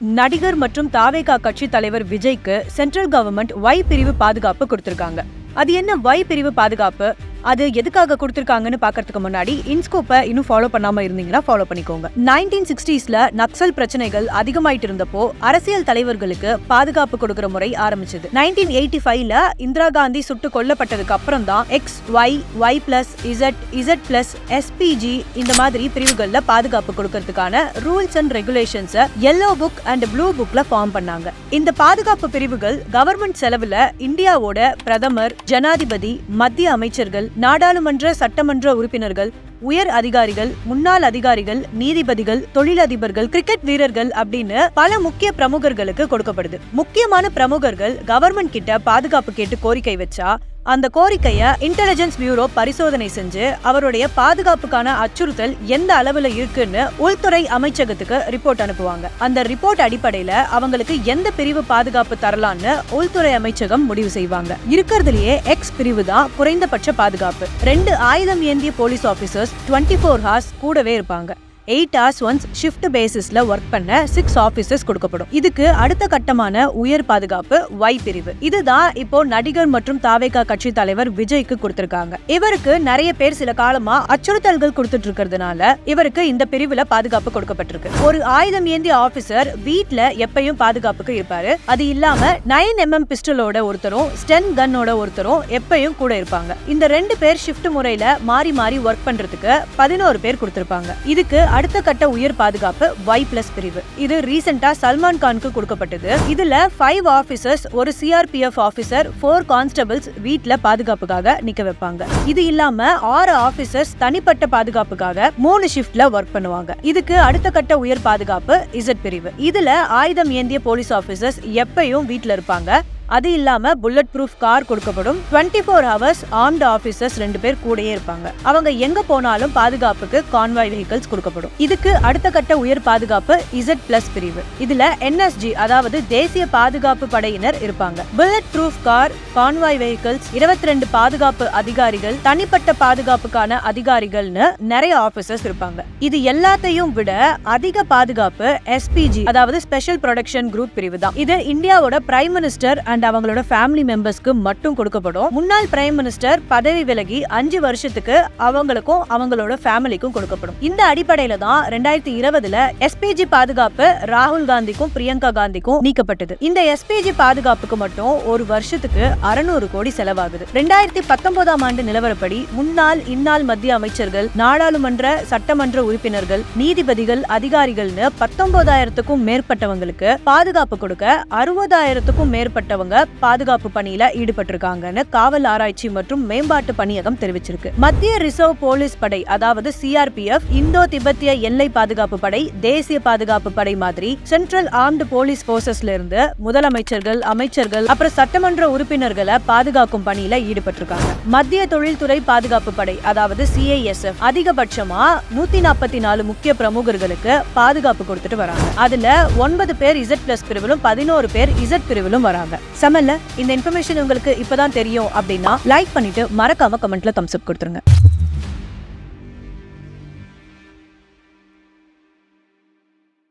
நடிகர் மற்றும் தாவேகா கட்சி தலைவர் விஜய்க்கு சென்ட்ரல் கவர்மெண்ட் ஒய் பிரிவு பாதுகாப்பு கொடுத்திருக்காங்க. அது என்ன ஒய் பிரிவு பாதுகாப்பு? அது எதுக்காக கொடுத்துருக்காங்கன்னு பாக்கிறதுக்கு முன்னாடி இன்ஸ்கோப்பை இன்னும் ஃபாலோ பண்ணாம இருந்தீங்கன்னா ஃபாலோ பண்ணிக்கோங்க. நைன்டீன் சிக்ஸ்டீஸ்ல நக்சல் பிரச்சனைகள் அதிகமாயிட்டு இருந்தப்போ அரசியல் தலைவர்களுக்கு பாதுகாப்பு கொடுக்கிற முறை ஆரம்பிச்சது. நைன்டீன் எயிட்டி ஃபைவ்ல இந்திரா காந்தி சுட்டு கொல்லப்பட்டதுக்கு அப்புறம் தான் X Y Y plus Z Z plus SPG இந்த மாதிரி பிரிவுகள்ல பாதுகாப்பு கொடுக்கறதுக்கான ரூல்ஸ் அண்ட் ரெகுலேஷன்ஸை எல்லோ புக் அண்ட் ப்ளூ புக்ல ஃபார்ம் பண்ணாங்க. இந்த பாதுகாப்பு பிரிவுகள் கவர்மெண்ட் செலவுல இந்தியாவோட பிரதமர் ஜனாதிபதி மத்திய அமைச்சர்கள் நாடாளுமன்ற சட்டமன்ற உறுப்பினர்கள் உயர் அதிகாரிகள் முன்னாள் அதிகாரிகள் நீதிபதிகள் தொழிலதிபர்கள் கிரிக்கெட் வீரர்கள் அப்படின்னு பல முக்கிய பிரமுகர்களுக்கு கொடுக்கப்படுது. முக்கியமான பிரமுகர்கள் கவர்மெண்ட் கிட்ட பாதுகாப்பு கேட்டு கோரிக்கை வச்சா அந்த கோரிக்கையை இன்டெலிஜென்ஸ் பியூரோ பரிசோதனை செஞ்சு அவருடைய பாதுகாப்புக்கான அச்சுறுத்தல் எந்த அளவுல இருக்குன்னு உள்துறை அமைச்சகத்துக்கு ரிப்போர்ட் அனுப்புவாங்க. அந்த ரிப்போர்ட் அடிப்படையில அவங்களுக்கு எந்த பிரிவு பாதுகாப்பு தரலான்னு உள்துறை அமைச்சகம் முடிவு செய்வாங்க. இருக்கிறதுலயே எக்ஸ் பிரிவு தான் குறைந்தபட்ச பாதுகாப்பு. ரெண்டு ஆயுதம் ஏந்திய police officers twenty four hours கூடவே இருப்பாங்க. எயிட் ஹவர்ஸ் ஒன்ஸ் ஷிஃப்ட் பேசிஸ்ல ஒர்க் பண்ண சிக்ஸ் ஆஃபீஸஸ் கொடுக்கப்படும். இதுக்கு அடுத்த கட்டமான உயர் பாதுகாப்பு ஒய் பிரிவு. இதுதான் இப்போ நடிகர் மற்றும் தாவேகா கட்சி தலைவர் விஜய்க்கு கொடுத்திருக்காங்க. இவருக்கு நிறைய பேர் சில காலமா அச்சுறுத்தல்கள் கொடுத்துட்டு இருக்கிறதுனால இவருக்கு இந்த பிரிவுல பாதுகாப்பு கொடுக்கப்பட்டிருக்கு. ஒரு ஆயுதம் ஏந்திய ஆபீசர் வீட்டுல எப்பயும் பாதுகாப்புக்கு இருப்பாரு. அது இல்லாம நைன் எம்எம் பிஸ்டலோட ஒருத்தரும் ஸ்டென் கன்னோட ஒருத்தரும் எப்பயும் கூட இருப்பாங்க. இந்த ரெண்டு பேர் ஷிஃப்ட் முறையில மாறி மாறி ஒர்க் பண்றதுக்கு பதினோரு பேர் கொடுத்திருப்பாங்க. இதுக்கு அடுத்த கட்ட உயர் பாதுகாப்பு ஒய் பிளஸ் பிரிவு. இது ரீசெண்டா சல்மான் கானுக்கு கொடுக்கப்பட்டது. இதுல ஃபைவ் ஆபீசர்ஸ் ஒரு சிஆர்பிஎஃப் ஆபீசர் ஃபோர் கான்ஸ்டபிள்ஸ் வீட்ல பாதுகாப்புக்காக நிக்க வைப்பாங்க. இது இல்லாம ஆறு ஆபீசர்ஸ் தனிப்பட்ட பாதுகாப்புக்காக மூணு ஷிஃப்ட்ல ஒர்க் பண்ணுவாங்க. இதுக்கு அடுத்த கட்ட உயர் பாதுகாப்பு இசட் பிரிவு. இதுல ஆயுதம் ஏந்திய போலீஸ் ஆபீசர்ஸ் எப்பயும் வீட்ல இருப்பாங்க. அது இல்லாம புல்லட் ப்ரூஃப் கார் கொடுக்கப்படும். Twenty four hours armed officers ரெண்டு பேர் கூடயே இருப்பாங்க. அவங்க எங்க போனாலும் பாதுகாப்புக்கு கான்வாய் வெஹிக்கிள்ஸ் கொடுக்கப்படும். இதுக்கு அடுத்த கட்ட உயர் பாதுகாப்பு இசட் பிளஸ் பிரிவு. இதுல என்எஸ்ஜி அதாவது தேசிய பாதுகாப்பு படையினர் இருப்பாங்க. Bullet proof car convoy vehicles இருபத்தி ரெண்டு பாதுகாப்பு அதிகாரிகள் தனிப்பட்ட பாதுகாப்புக்கான அதிகாரிகள்னு நிறைய ஆபீசர்ஸ் இருப்பாங்க. இது எல்லாத்தையும் விட அதிக பாதுகாப்பு எஸ்பிஜி அதாவது ஸ்பெஷல் ப்ரொடக்ஷன் குரூப் பிரிவு தான். இது இந்தியாவோட பிரைம் மினிஸ்டர் அண்ட் அண்ட் அவங்களோட ஃபேமிலி மெம்பர்ஸ்க்கு மட்டும் கொடுக்கப்படும். முன்னாள் பிரைம் மினிஸ்டர் பதவி விலகி அஞ்சு வருஷத்துக்கு அவங்களுக்கும் அவங்களோட ஃபேமிலிக்கும் கொடுக்கப்படும். இந்த அடிப்படையில தான் ரெண்டாயிரத்தி இருபதுல எஸ்பிஜி பாதுகாப்பு ராகுல் காந்திக்கும் பிரியங்கா காந்திக்கும் நீக்கப்பட்டது. இந்த எஸ்பிஜி பாதுகாப்புக்கு மட்டும் ஒரு வருஷத்துக்கு அறுநூறு கோடி செலவாகுது. ரெண்டாயிரத்தி பத்தொன்பதாம் ஆண்டு நிலவரப்படி முன்னாள் இந்நாள் மத்திய அமைச்சர்கள் நாடாளுமன்ற சட்டமன்ற உறுப்பினர்கள் நீதிபதிகள் அதிகாரிகள்னு பத்தொன்பதாயிரத்துக்கும் மேற்பட்டவங்களுக்கு பாதுகாப்பு கொடுக்க அறுபதாயிரத்துக்கும் மேற்பட்டவங்க பாதுகாப்பு பணியில ஈடுபட்டிருக்காங்கன்னு காவல் ஆராய்ச்சி மற்றும் மேம்பாட்டு பணியகம் தெரிவிச்சிருக்கு. மத்திய ரிசர்வ் போலீஸ் படை அதாவது சிஆர்பிஎஃப் இந்தோ திபெத்திய எல்லை பாதுகாப்பு படை தேசிய பாதுகாப்பு படை மாதிரி சென்ட்ரல் ஆர்ம்டு போலீஸ் போர்சஸ்ல இருந்து முதலமைச்சர்கள் அமைச்சர்கள் அப்புறம் சட்டமன்ற உறுப்பினர்களை பாதுகாக்கும் பணியில ஈடுபட்டிருக்காங்க. மத்திய தொழில்துறை பாதுகாப்பு படை அதாவது சிஐஎஸ்எஃப் அதிகபட்சமா நூத்தி நாற்பத்தி நாலு முக்கிய பிரமுகர்களுக்கு பாதுகாப்பு கொடுத்துட்டு வராங்க. அதுல ஒன்பது பேர் இசட் பிளஸ் பிரிவிலும் பதினோரு பேர் இசட் பிரிவிலும் வராங்க. சமல்ல இந்த இன்ஃபர்மேஷன் உங்களுக்கு இப்பதான் தெரியும் அப்படின்னா லைக் பண்ணிட்டு மறக்காம கமெண்ட்ல தம்ஸ் அப் கொடுத்துருங்க.